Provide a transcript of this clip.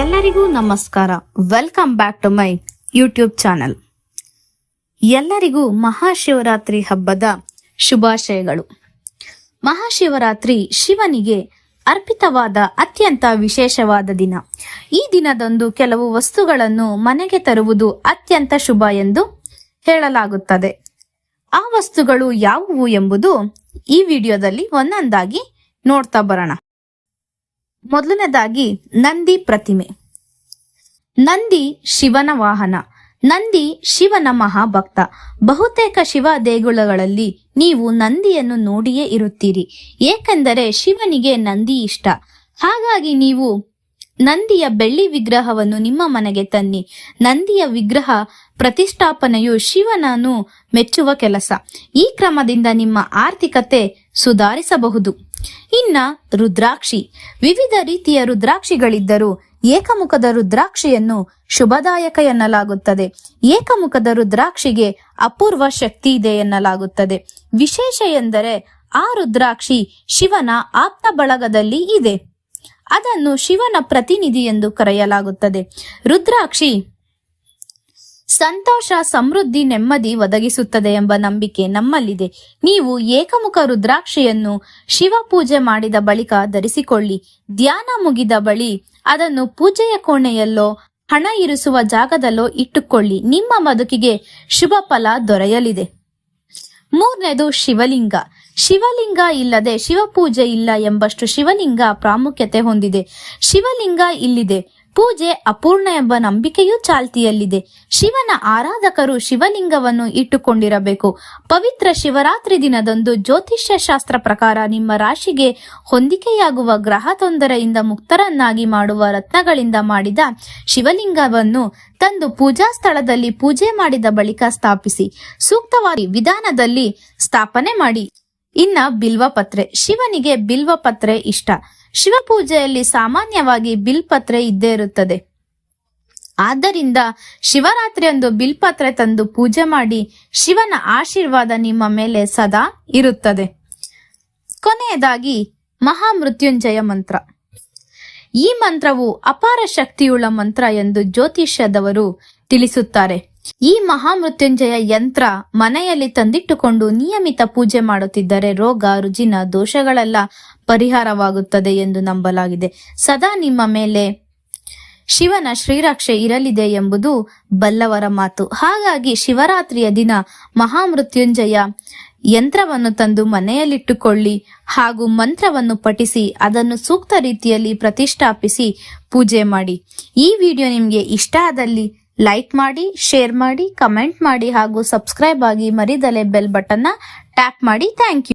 ಎಲ್ಲರಿಗೂ ನಮಸ್ಕಾರ. Welcome back to my YouTube channel ಎಲ್ಲರಿಗೂ ಮಹಾಶಿವರಾತ್ರಿ ಹಬ್ಬದ ಶುಭಾಶಯಗಳು. ಮಹಾಶಿವರಾತ್ರಿ ಶಿವನಿಗೆ ಅರ್ಪಿತವಾದ ಅತ್ಯಂತ ವಿಶೇಷವಾದ ದಿನ. ಈ ದಿನದಂದು ಕೆಲವು ವಸ್ತುಗಳನ್ನು ಮನೆಗೆ ತರುವುದು ಅತ್ಯಂತ ಶುಭ ಎಂದು ಹೇಳಲಾಗುತ್ತದೆ. ಆ ವಸ್ತುಗಳು ಯಾವುವು ಎಂಬುದು ಈ ವಿಡಿಯೋದಲ್ಲಿ ಒಂದೊಂದಾಗಿ ನೋಡ್ತಾ ಬರೋಣ. ಮೊದಲನೇದಾಗಿ ನಂದಿ ಪ್ರತಿಮೆ. ನಂದಿ ಶಿವನ ವಾಹನ. ನಂದಿ ಶಿವನ ಮಹಾಭಕ್ತ. ಬಹುತೇಕ ಶಿವ ದೇಗುಲಗಳಲ್ಲಿ ನೀವು ನಂದಿಯನ್ನು ನೋಡಿಯೇ ಇರುತ್ತೀರಿ. ಏಕೆಂದರೆ ಶಿವನಿಗೆ ನಂದಿ ಇಷ್ಟ. ಹಾಗಾಗಿ ನೀವು ನಂದಿಯ ಬೆಳ್ಳಿ ವಿಗ್ರಹವನ್ನು ನಿಮ್ಮ ಮನೆಗೆ ತನ್ನಿ. ನಂದಿಯ ವಿಗ್ರಹ ಪ್ರತಿಷ್ಠಾಪನೆಯು ಶಿವನನ್ನು ಮೆಚ್ಚುವ ಕೆಲಸ. ಈ ಕ್ರಮದಿಂದ ನಿಮ್ಮ ಆರ್ಥಿಕತೆ ಸುಧಾರಿಸಬಹುದು. ಇನ್ನ ರುದ್ರಾಕ್ಷಿ. ವಿವಿಧ ರೀತಿಯ ರುದ್ರಾಕ್ಷಿಗಳಿದ್ದರೂ ಏಕಮುಖದ ರುದ್ರಾಕ್ಷಿಯನ್ನು ಶುಭದಾಯಕ ಎನ್ನಲಾಗುತ್ತದೆ. ಏಕಮುಖದ ರುದ್ರಾಕ್ಷಿಗೆ ಅಪೂರ್ವ ಶಕ್ತಿ ಇದೆ ಎನ್ನಲಾಗುತ್ತದೆ. ವಿಶೇಷ ಎಂದರೆ ಆ ರುದ್ರಾಕ್ಷಿ ಶಿವನ ಆಪ್ತ ಬಳಗದಲ್ಲಿ ಇದೆ. ಅದನ್ನು ಶಿವನ ಪ್ರತಿನಿಧಿ ಎಂದು ಕರೆಯಲಾಗುತ್ತದೆ. ರುದ್ರಾಕ್ಷಿ, ಸಂತೋಷ, ಸಮೃದ್ಧಿ, ನೆಮ್ಮದಿ ಒದಗಿಸುತ್ತದೆ ಎಂಬ ನಂಬಿಕೆ ನಮ್ಮಲ್ಲಿದೆ. ನೀವು ಏಕಮುಖ ರುದ್ರಾಕ್ಷಿಯನ್ನು ಶಿವ ಪೂಜೆ ಮಾಡಿದ ಬಳಿಕ ಧರಿಸಿಕೊಳ್ಳಿ. ಧ್ಯಾನ ಮುಗಿದ ಬಳಿ ಅದನ್ನು ಪೂಜೆಯ ಕೋಣೆಯಲ್ಲೋ, ಹಣ ಇರಿಸುವ ಜಾಗದಲ್ಲೋ ಇಟ್ಟುಕೊಳ್ಳಿ. ನಿಮ್ಮ ಬದುಕಿಗೆ ಶುಭ ಫಲ ದೊರೆಯಲಿದೆ. ಮೂರನೇದು ಶಿವಲಿಂಗ. ಶಿವಲಿಂಗ ಇಲ್ಲದೆ ಶಿವಪೂಜೆ ಇಲ್ಲ ಎಂಬಷ್ಟು ಶಿವಲಿಂಗ ಪ್ರಾಮುಖ್ಯತೆ ಹೊಂದಿದೆ. ಶಿವಲಿಂಗ ಇಲ್ಲಿದೆ. ಪೂಜೆ ಅಪೂರ್ಣ ಎಂಬ ನಂಬಿಕೆಯೂ ಚಾಲ್ತಿಯಲ್ಲಿದೆ. ಶಿವನ ಆರಾಧಕರು ಶಿವಲಿಂಗವನ್ನು ಇಟ್ಟುಕೊಂಡಿರಬೇಕು. ಪವಿತ್ರ ಶಿವರಾತ್ರಿ ದಿನದಂದು ಜ್ಯೋತಿಷ್ಯ ಶಾಸ್ತ್ರ ಪ್ರಕಾರ ನಿಮ್ಮ ರಾಶಿಗೆ ಹೊಂದಿಕೆಯಾಗುವ ಗ್ರಹ ತೊಂದರೆಯಿಂದ ಮುಕ್ತರನ್ನಾಗಿ ಮಾಡುವ ರತ್ನಗಳಿಂದ ಮಾಡಿದ ಶಿವಲಿಂಗವನ್ನು ತಂದು ಪೂಜಾ ಸ್ಥಳದಲ್ಲಿ ಪೂಜೆ ಮಾಡಿದ ಬಳಿಕ ಸ್ಥಾಪಿಸಿ. ಸೂಕ್ತವಾದ ವಿಧಾನದಲ್ಲಿ ಸ್ಥಾಪನೆ ಮಾಡಿ. ಇನ್ನ ಬಿಲ್ವಪತ್ರೆ. ಶಿವನಿಗೆ ಬಿಲ್ವಪತ್ರೆ ಇಷ್ಟ. ಶಿವಪೂಜೆಯಲ್ಲಿ ಸಾಮಾನ್ಯವಾಗಿ ಬಿಲ್ಪತ್ರೆ ಇದ್ದೇ ಇರುತ್ತದೆ. ಆದ್ದರಿಂದ ಶಿವರಾತ್ರಿಯಂದು ಬಿಲ್ಪತ್ರೆ ತಂದು ಪೂಜೆ ಮಾಡಿ ಶಿವನ ಆಶೀರ್ವಾದ ನಿಮ್ಮ ಮೇಲೆ ಸದಾ ಇರುತ್ತದೆ. ಕೊನೆಯದಾಗಿ ಮಹಾಮೃತ್ಯುಂಜಯ ಮಂತ್ರ. ಈ ಮಂತ್ರವು ಅಪಾರ ಶಕ್ತಿಯುಳ್ಳ ಮಂತ್ರ ಎಂದು ಜ್ಯೋತಿಷ್ಯದವರು ತಿಳಿಸುತ್ತಾರೆ. ಈ ಮಹಾಮೃತ್ಯುಂಜಯ ಯಂತ್ರ ಮನೆಯಲ್ಲಿ ತಂದಿಟ್ಟುಕೊಂಡು ನಿಯಮಿತ ಪೂಜೆ ಮಾಡುತ್ತಿದ್ದರೆ ರೋಗ, ರುಜಿನ, ದೋಷಗಳೆಲ್ಲ ಪರಿಹಾರವಾಗುತ್ತದೆ ಎಂದು ನಂಬಲಾಗಿದೆ. ಸದಾ ನಿಮ್ಮ ಮೇಲೆ ಶಿವನ ಶ್ರೀರಕ್ಷೆ ಇರಲಿದೆ ಎಂಬುದು ಬಲ್ಲವರ ಮಾತು. ಹಾಗಾಗಿ ಶಿವರಾತ್ರಿಯ ದಿನ ಮಹಾಮೃತ್ಯುಂಜಯ ಯಂತ್ರವನ್ನು ತಂದು ಮನೆಯಲ್ಲಿಟ್ಟುಕೊಳ್ಳಿ ಹಾಗೂ ಮಂತ್ರವನ್ನು ಪಠಿಸಿ ಅದನ್ನು ಸೂಕ್ತ ರೀತಿಯಲ್ಲಿ ಪ್ರತಿಷ್ಠಾಪಿಸಿ ಪೂಜೆ ಮಾಡಿ. ಈ ವಿಡಿಯೋ ನಿಮಗೆ ಇಷ್ಟ ಆದಲ್ಲಿ ಲೈಕ್ ಮಾಡಿ ಶೇರ್ ಮಾಡಿ ಕಮೆಂಟ್ ಮಾಡಿ ಹಾಗೂ ಸಬ್ಸ್ಕ್ರೈಬ್ ಆಗಿ ಮರಿದಲೆ ಬೆಲ್ ಬಟನ್ನ ಟ್ಯಾಪ್ ಮಾಡಿ. Thank you